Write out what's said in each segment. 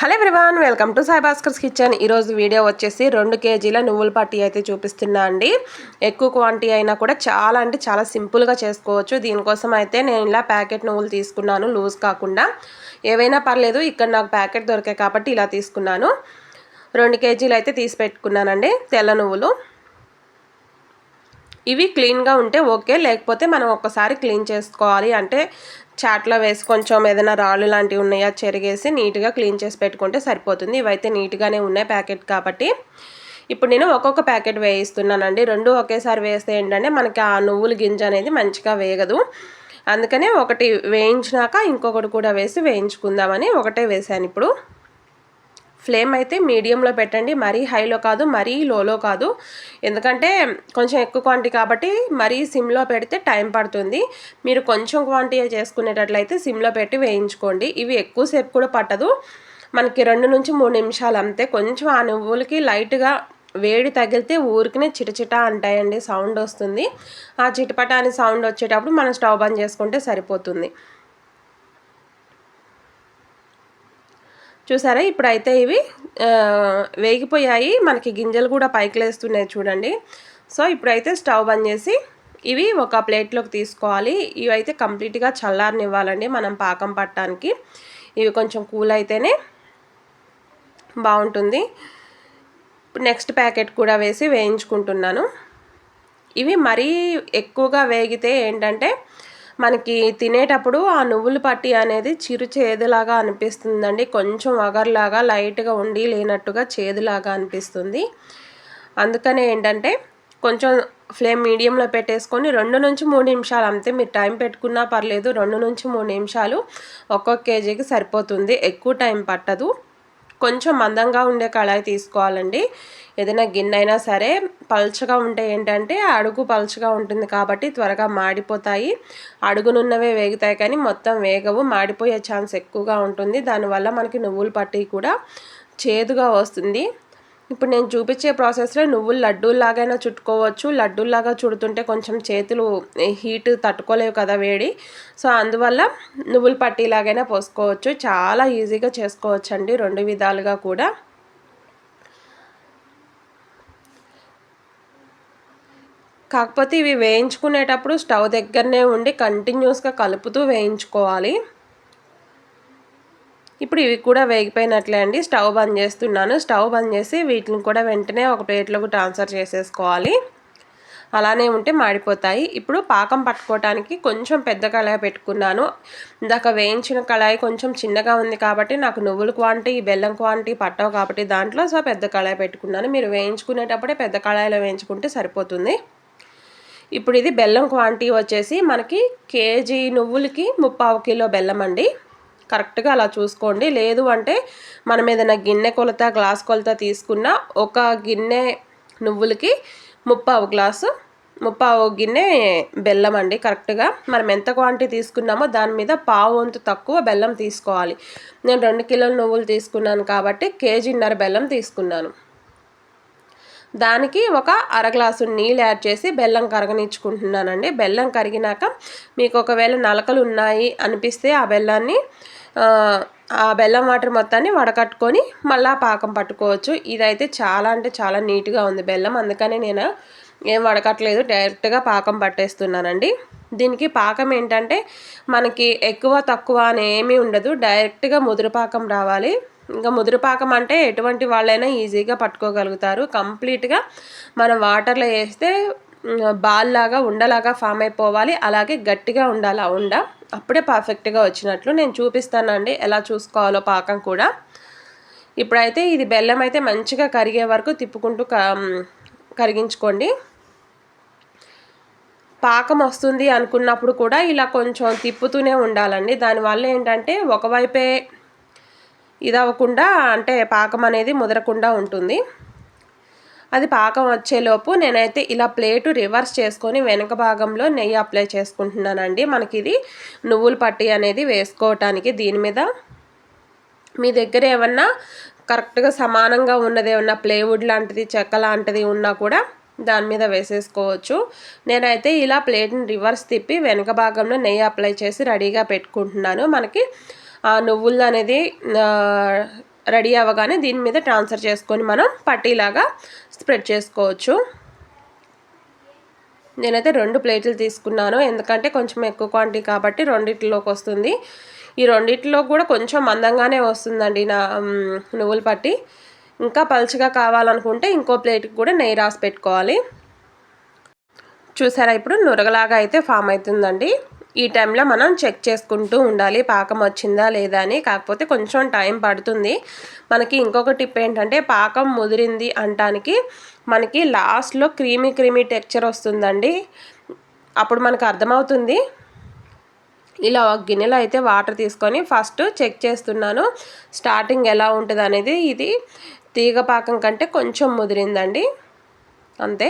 Hello everyone welcome to Sai Bhaskar's kitchen. ఈరోజు video వచ్చేసి రెండు కేజీల నువ్వుల పట్టి అయితే చూపిస్తున్నా అండి. ఎక్కువ క్వాంటిటీ అయినా కూడా చాలా అంటే చాలా సింపుల్గా చేసుకోవచ్చు. దీనికోసం అయితే నేను ఇలా ప్యాకెట్ నువ్వులు తీసుకున్నాను లూజ్ కాకుండా. ఏవైనా పర్లేదు ఇక్కడ నాకు ప్యాకెట్ దొరికాయి కాబట్టి ఇలా తీసుకున్నాను. రెండు కేజీలు అయితే తీసి పెట్టుకున్నానండి తెల్ల నువ్వులు. ఇవి క్లీన్గా ఉంటే ఓకే లేకపోతే మనం ఒక్కసారి క్లీన్ చేసుకోవాలి అంటే చాట్లో వేసి కొంచెం ఏదైనా రాళ్ళు లాంటివి ఉన్నాయా చెరిగేసి నీట్గా క్లీన్ చేసి పెట్టుకుంటే సరిపోతుంది. ఇవైతే నీట్గానే ఉన్నాయి ప్యాకెట్ కాబట్టి. ఇప్పుడు నేను ఒక్కొక్క ప్యాకెట్ వేయిస్తున్నానండి. రెండు ఒకేసారి వేస్తే ఏంటంటే మనకి ఆ నువ్వుల గింజ అనేది మంచిగా వేగదు. అందుకనే ఒకటి వేయించినాక ఇంకొకటి కూడా వేసి వేయించుకుందామని ఒకటే వేసాను ఇప్పుడు. ఫ్లేమ్ అయితే మీడియంలో పెట్టండి. మరీ హైలో కాదు మరీ లోలో కాదు. ఎందుకంటే కొంచెం ఎక్కువ క్వాంటిటీ కాబట్టి మరీ సిమ్లో పెడితే టైం పడుతుంది. మీరు కొంచెం క్వాంటిటీ చేసుకునేటట్లయితే సిమ్లో పెట్టి వేయించుకోండి. ఇవి ఎక్కువసేపు కూడా పట్టదు. మనకి రెండు నుంచి మూడు నిమిషాలు అంతే. కొంచెం ఆ నువ్వులకి లైట్గా వేడి తగిలితే ఊరికినే చిటచిట అంటాయండి. సౌండ్ వస్తుంది. ఆ చిటపట అనే సౌండ్ వచ్చేటప్పుడు మనం స్టవ్ బంద్ చేసుకుంటే సరిపోతుంది. చూసారా? ఇప్పుడైతే ఇవి వేగిపోయాయి. మనకి గింజలు కూడా పైకి లేస్తున్నాయి చూడండి. సో ఇప్పుడైతే స్టవ్ బంద్ చేసి ఇవి ఒక ప్లేట్లోకి తీసుకోవాలి. ఇవి అయితే కంప్లీట్గా చల్లారనివ్వాలండి మనం పాకం పట్టడానికి. ఇవి కొంచెం కూల్ అయితేనే బాగుంటుంది. నెక్స్ట్ ప్యాకెట్ కూడా వేసి వేయించుకుంటున్నాను. ఇవి మరీ ఎక్కువగా వేగితే ఏంటంటే మనకి తినేటప్పుడు ఆ నువ్వుల పట్టి అనేది చిరు చేదులాగా అనిపిస్తుందండి. కొంచెం వగర్లాగా లైట్గా ఉండి లేనట్టుగా చేదులాగా అనిపిస్తుంది. అందుకనే ఏంటంటే కొంచెం ఫ్లేమ్ మీడియంలో పెట్టేసుకొని రెండు నుంచి మూడు నిమిషాలు అంతే మీరు టైం పెట్టుకున్నా పర్లేదు రెండు నుంచి మూడు నిమిషాలు ఒక్కొక్క కేజీకి సరిపోతుంది. ఎక్కువ టైం పట్టదు. కొంచెం మందంగా ఉండే కళాయి తీసుకోవాలండి. ఏదైనా గిన్నె అయినా సరే పల్చగా ఉంటే ఏంటంటే అడుగు పల్చగా ఉంటుంది కాబట్టి త్వరగా మాడిపోతాయి. అడుగునున్నవే వేగుతాయి కానీ మొత్తం వేగవు మాడిపోయే ఛాన్స్ ఎక్కువగా ఉంటుంది. దానివల్ల మనకి నువ్వులు పట్టి కూడా చేదుగా వస్తుంది. ఇప్పుడు నేను చూపించే ప్రాసెస్లో నువ్వులు లడ్డూల్లాగైనా చుట్టుకోవచ్చు. లడ్డూల్లాగా చుడుతుంటే కొంచెం చేతులు హీట్ తట్టుకోలేవు కదా వేడి. సో అందువల్ల నువ్వులు పట్టీలాగైనా పోసుకోవచ్చు. చాలా ఈజీగా చేసుకోవచ్చు అండి రెండు విధాలుగా కూడా. కాకపోతే ఇవి వేయించుకునేటప్పుడు స్టవ్ దగ్గరనే ఉండి కంటిన్యూస్గా కలుపుతూ వేయించుకోవాలి. ఇప్పుడు ఇవి కూడా వేగిపోయినట్లే అండి. స్టవ్ బంద్ చేస్తున్నాను. స్టవ్ బంద్ చేసి వీటిని కూడా వెంటనే ఒక ప్లేట్లోకి ట్రాన్స్ఫర్ చేసేసుకోవాలి. అలానే ఉంటే మాడిపోతాయి. ఇప్పుడు పాకం పట్టుకోవటానికి కొంచెం పెద్ద కళాయి పెట్టుకున్నాను. ఇందాక వేయించిన కళాయి కొంచెం చిన్నగా ఉంది కాబట్టి నాకు నువ్వుల క్వాంటిటీ బెల్లం క్వాంటిటీ పట్టవు కాబట్టి దాంట్లో సో పెద్ద కళాయి పెట్టుకున్నాను. మీరు వేయించుకునేటప్పుడే పెద్ద కళాయిలో వేయించుకుంటే సరిపోతుంది. ఇప్పుడు ఇది బెల్లం క్వాంటిటీ వచ్చేసి మనకి కేజీ నువ్వులకి ముప్పావు కిలో బెల్లం అండి కరెక్ట్గా అలా చూసుకోండి. లేదు అంటే మనం ఏదైనా గిన్నె కొలత గ్లాస్ కొలత తీసుకున్న ఒక గిన్నె నువ్వులకి ముప్పావు గ్లాసు ముప్పావు గిన్నె బెల్లం అండి కరెక్ట్గా. మనం ఎంత క్వాంటిటీ తీసుకున్నామో దాని మీద పావు వంతు తక్కువ బెల్లం తీసుకోవాలి. నేను రెండు కిలోల నువ్వులు తీసుకున్నాను కాబట్టి కేజీన్నర బెల్లం తీసుకున్నాను. దానికి ఒక అర గ్లాసు నీళ్ళు యాడ్ చేసి బెల్లం కరగనిచ్చుకుంటున్నానండి. బెల్లం కరిగినాక మీకు ఒకవేళ నలకలు ఉన్నాయి అనిపిస్తే ఆ బెల్లాన్ని ఆ బెల్లం వాటర్ మొత్తాన్ని వడకట్టుకొని మళ్ళీ పాకం పట్టుకోవచ్చు. ఇదైతే చాలా అంటే చాలా నీట్గా ఉంది బెల్లం. అందుకనే నేను ఏం వడకట్లేదు డైరెక్ట్గా పాకం పట్టేస్తున్నానండి. దీనికి పాకం ఏంటంటే మనకి ఎక్కువ తక్కువ అని ఏమీ ఉండదు. డైరెక్ట్గా ముదురుపాకం రావాలి. ఇంకా ముదురుపాకం అంటే ఎటువంటి వాళ్ళైనా ఈజీగా పట్టుకోగలుగుతారు. కంప్లీట్గా మనం వాటర్లో వేస్తే బాల్ లాగా ఉండలాగా ఫామ్ అయిపోవాలి. అలాగే గట్టిగా ఉండాలి ఆ ఉండ? అప్పుడే పర్ఫెక్ట్గా వచ్చినట్లు నేను చూపిస్తానండి. ఎలా చూసుకోవాలో పాకం కూడా. ఇప్పుడైతే ఇది బెల్లం అయితే మంచిగా కరిగే వరకు తిప్పుకుంటూ కరిగించుకోండి. పాకం వస్తుంది అనుకున్నప్పుడు కూడా ఇలా కొంచెం తిప్పుతూనే ఉండాలండి. దానివల్ల ఏంటంటే ఒకవైపే ఇది అవ్వకుండా అంటే పాకం అనేది ముదరకుండా ఉంటుంది. అది పాకం వచ్చేలోపు నేనైతే ఇలా ప్లేటు రివర్స్ చేసుకొని వెనక భాగంలో నెయ్యి అప్లై చేసుకుంటున్నానండి. మనకి ఇది నువ్వుల పట్టి అనేది వేసుకోవటానికి దీని మీద మీ దగ్గర ఏమన్నా కరెక్ట్గా సమానంగా ఉన్నది ఏమన్నా ప్లేవుడ్ లాంటిది చెక్క లాంటిది ఉన్నా కూడా దాని మీద వేసేసుకోవచ్చు. నేనైతే ఇలా ప్లేట్ని రివర్స్ తిప్పి వెనక భాగంలో నెయ్యి అప్లై చేసి రెడీగా పెట్టుకుంటున్నాను. మనకి ఆ నువ్వులు అనేది రెడీ అవ్వగానే దీని మీద ట్రాన్స్ఫర్ చేసుకొని మనం పట్టీలాగా స్ప్రెడ్ చేసుకోవచ్చు. నేనైతే రెండు ప్లేట్లు తీసుకున్నాను. ఎందుకంటే కొంచెం ఎక్కువ క్వాంటిటీ కాబట్టి రెండిట్లోకి వస్తుంది. ఈ రెండిట్లో కూడా కొంచెం మందంగానే వస్తుందండి నా నువ్వులు పట్టి. ఇంకా పలుచగా కావాలనుకుంటే ఇంకో ప్లేట్కి కూడా నెయ్యి రాసి పెట్టుకోవాలి. చూసారా ఇప్పుడు నురగలాగా అయితే ఫామ్ అవుతుందండి. ఈ టైంలో మనం చెక్ చేసుకుంటూ ఉండాలి పాకం వచ్చిందా లేదా అని. కాకపోతే కొంచెం టైం పడుతుంది. మనకి ఇంకొక టిప్ ఏంటంటే పాకం ముదిరింది అంటానికి మనకి లాస్ట్లో క్రీమీ క్రీమీ టెక్చర్ వస్తుందండి. అప్పుడు మనకు అర్థమవుతుంది. ఇలా ఒక గిన్నెలో అయితే వాటర్ తీసుకొని ఫస్ట్ చెక్ చేస్తున్నాను. స్టార్టింగ్ ఎలా ఉంటుంది అనేది ఇది తీగ పాకం కంటే కొంచెం ముదిరిందండి. అంతే.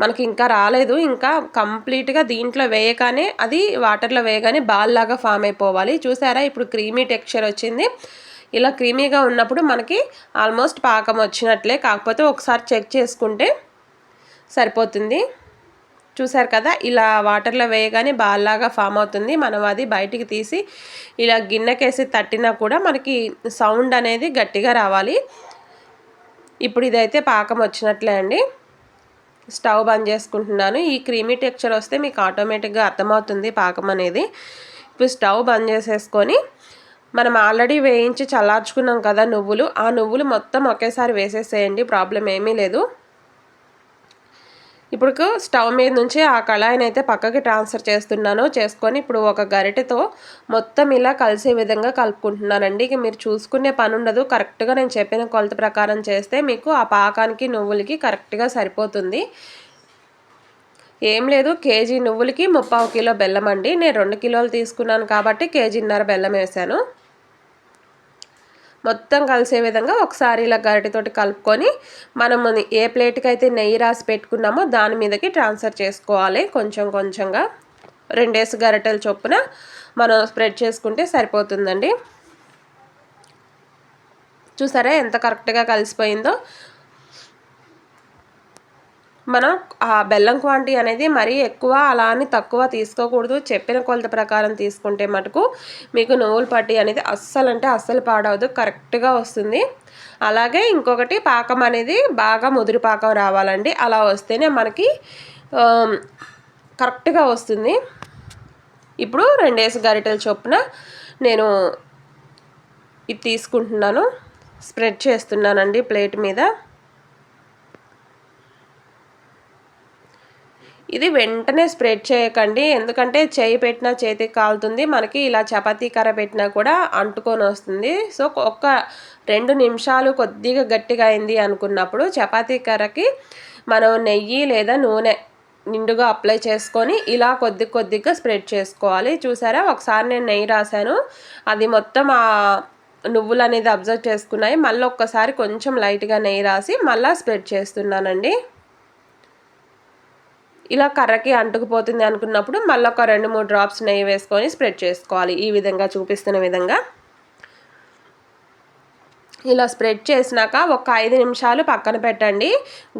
మనకి ఇంకా రాలేదు. ఇంకా కంప్లీట్గా దీంట్లో వేయగానే అది వాటర్లో వేయగానే బాల్ లాగా ఫామ్ అయిపోవాలి. చూసారా? ఇప్పుడు క్రీమీ టెక్స్చర్ వచ్చింది. ఇలా క్రీమీగా ఉన్నప్పుడు మనకి ఆల్మోస్ట్ పాకం వచ్చినట్లే. కాకపోతే ఒకసారి చెక్ చేసుకుంటే సరిపోతుంది. చూసారు కదా? ఇలా వాటర్లో వేయగానే బాల్లాగా ఫామ్ అవుతుంది. మనం అది బయటికి తీసి ఇలా గిన్నెకేసి తట్టినా కూడా మనకి సౌండ్ అనేది గట్టిగా రావాలి. ఇప్పుడు ఇదైతే పాకం వచ్చినట్లే అండి. స్టవ్ బంద్ చేసుకుంటున్నాను. ఈ క్రీమీ టెక్చర్ వస్తే మీకు ఆటోమేటిక్గా అర్థమవుతుంది పాకం అనేది. ఇప్పుడు స్టవ్ బంద్ చేసేసుకొని మనం ఆల్రెడీ వేయించి చల్లార్చుకున్నాం కదా నువ్వులు. ఆ నువ్వులు మొత్తం ఒకేసారి వేసేసేయండి ప్రాబ్లం ఏమీ లేదు. ఇప్పుడు స్టవ్ మీద నుంచి ఆ కళాయిని అయితే పక్కకి ట్రాన్స్ఫర్ చేస్తున్నాను. చేసుకొని ఇప్పుడు ఒక గరిటెతో మొత్తం ఇలా కలిసే విధంగా కలుపుకుంటున్నానండి. ఇక మీరు చూసుకునే పని ఉండదు. కరెక్ట్గా నేను చెప్పిన కొలత ప్రకారం చేస్తే మీకు ఆ పాకానికి నువ్వులకి కరెక్ట్గా సరిపోతుంది. ఏం లేదు. కేజీ నువ్వులకి ముప్పావు కిలో బెల్లం అండి నేను రెండు కిలోలు తీసుకున్నాను కాబట్టి కేజీన్నర బెల్లం వేసాను. మొత్తం కలిసే విధంగా ఒకసారి ఇలా గరిటెతోటి కలుపుకొని మనం ఏ ప్లేట్కి అయితే నెయ్యి రాసి పెట్టుకున్నామో దాని మీదకి ట్రాన్స్ఫర్ చేసుకోవాలి. కొంచెం కొంచెంగా రెండేసి గరిటెల చొప్పున మనం స్ప్రెడ్ చేసుకుంటే సరిపోతుందండి. చూసారా ఎంత కరెక్ట్గా కలిసిపోయిందో? మనం ఆ బెల్లం క్వాంటిటీ అనేది మరీ ఎక్కువ అలా అని తక్కువ తీసుకోకూడదు. చెప్పిన కొలత ప్రకారం తీసుకుంటే మటుకు మీకు నువ్వుల పట్టి అనేది అస్సలు అంటే అస్సలు పాడవద్దు కరెక్ట్గా వస్తుంది. అలాగే ఇంకొకటి పాకం అనేది బాగా ముదిరి పాకం రావాలండి. అలా వస్తేనే మనకి కరెక్ట్గా వస్తుంది. ఇప్పుడు రెండేసి గరిటెల చొప్పున నేను ఇది తీసుకుంటున్నాను. స్ప్రెడ్ చేస్తున్నానండి ప్లేట్ మీద. ఇది వెంటనే స్ప్రెడ్ చేయకండి. ఎందుకంటే చేయి పెట్టినా చేతికి కాలుతుంది. మనకి ఇలా చపాతీ కర్ర పెట్టినా కూడా అంటుకొని వస్తుంది. సో ఒక్క రెండు నిమిషాలు కొద్దిగా గట్టిగా అయింది అనుకున్నప్పుడు చపాతీ కర్రకి మనం నెయ్యి లేదా నూనె నిండుగా అప్లై చేసుకొని ఇలా కొద్ది కొద్దిగా స్ప్రెడ్ చేసుకోవాలి. చూసారా? ఒకసారి నేను నెయ్యి రాశాను. అది మొత్తం ఆ నువ్వులు అనేది అబ్జర్వ్ చేసుకున్నాయి. మళ్ళీ ఒక్కసారి కొంచెం లైట్గా నెయ్యి రాసి మళ్ళీ స్ప్రెడ్ చేస్తున్నానండి. ఇలా కర్రకి అంటుకుపోతుంది అనుకున్నప్పుడు మళ్ళీ ఒక రెండు మూడు డ్రాప్స్ నెయ్యి వేసుకొని స్ప్రెడ్ చేసుకోవాలి. ఈ విధంగా చూపిస్తున్న విధంగా. ఇలా స్ప్రెడ్ చేసినాక ఒక ఐదు నిమిషాలు పక్కన పెట్టండి.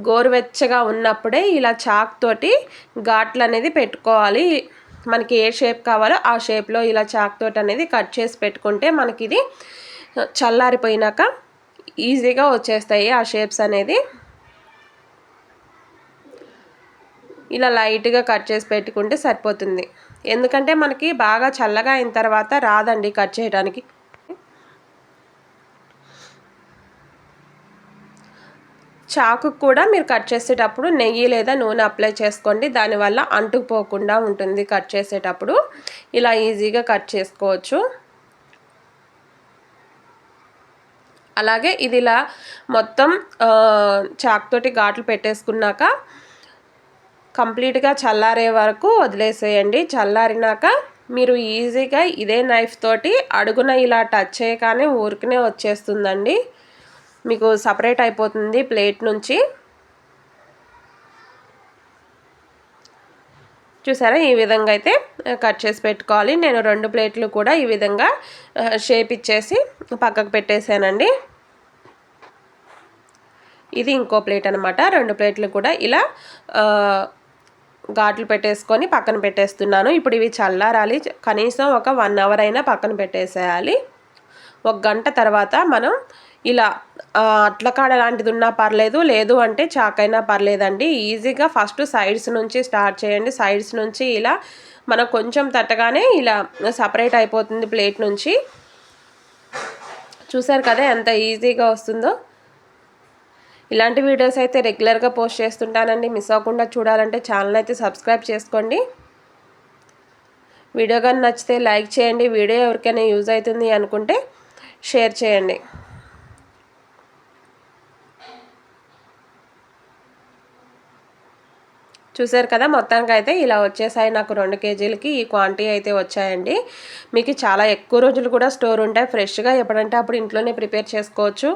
గోరువెచ్చగా ఉన్నప్పుడే ఇలా చాక్ తోటి ఘాట్లు అనేది పెట్టుకోవాలి. మనకి ఏ షేప్ కావాలో ఆ షేప్లో ఇలా చాక్ తోటి అనేది కట్ చేసి పెట్టుకుంటే మనకి ఇది చల్లారిపోయినాక ఈజీగా వచ్చేస్తాయి ఆ షేప్స్ అనేది. ఇలా లైట్గా కట్ చేసి పెట్టుకుంటే సరిపోతుంది. ఎందుకంటే మనకి బాగా చల్లగా అయిన తర్వాత రాదండి కట్ చేయడానికి. చాకు కూడా మీరు కట్ చేసేటప్పుడు నెయ్యి లేదా నూనె అప్లై చేసుకోండి. దానివల్ల అంటుకుపోకుండా ఉంటుంది కట్ చేసేటప్పుడు. ఇలా ఈజీగా కట్ చేసుకోవచ్చు. అలాగే ఇది ఇలా మొత్తం చాకుతోటి ఘాట్లు పెట్టేసుకున్నాక కంప్లీట్గా చల్లారే వరకు వదిలేసేయండి. చల్లారినాక మీరు ఈజీగా ఇదే నైఫ్ తోటి అడుగున ఇలా టచ్ చేయగానే ఊరికనే వచ్చేస్తుందండి. మీకు సపరేట్ అయిపోతుంది ప్లేట్ నుంచి. చూసారా? ఈ విధంగా అయితే కట్ చేసి పెట్టుకోవాలి. నేను రెండు ప్లేట్లు కూడా ఈ విధంగా షేప్ ఇచ్చేసి పక్కకు పెట్టేశానండి. ఇది ఇంకో ప్లేట్ అనమాట రెండు ప్లేట్లు కూడా ఇలా ఘాట్లు పెట్టేసుకొని పక్కన పెట్టేస్తున్నాను. ఇప్పుడు ఇవి చల్లారాలి. కనీసం ఒక వన్ అవర్ అయినా పక్కన పెట్టేసేయాలి. ఒక గంట తర్వాత మనం ఇలా అట్ల కాడ లాంటిది ఉన్నా పర్లేదు. లేదు అంటే చాకైనా పర్లేదండి. ఈజీగా ఫస్ట్ సైడ్స్ నుంచి స్టార్ట్ చేయండి. సైడ్స్ నుంచి ఇలా మనం కొంచెం తట్టగానే ఇలా సపరేట్ అయిపోతుంది ప్లేట్ నుంచి. చూసారు కదా ఎంత ఈజీగా వస్తుందో? ఇలాంటి వీడియోస్ అయితే రెగ్యులర్గా పోస్ట్ చేస్తుంటానండి. మిస్ అవ్వకుండా చూడాలంటే ఛానల్ అయితే సబ్స్క్రైబ్ చేసుకోండి. వీడియో కానీ నచ్చితే లైక్ చేయండి. వీడియో ఎవరికైనా యూజ్ అవుతుంది అనుకుంటే షేర్ చేయండి. చూసారు కదా మొత్తానికి అయితే ఇలా వచ్చేసాయి నాకు రెండు కేజీలకి. ఈ క్వాంటిటీ అయితే వచ్చాయండి. మీకు చాలా ఎక్కువ రోజులు కూడా స్టోర్ ఉంటాయి. ఫ్రెష్గా ఎప్పుడంటే అప్పుడు ఇంట్లోనే ప్రిపేర్ చేసుకోవచ్చు.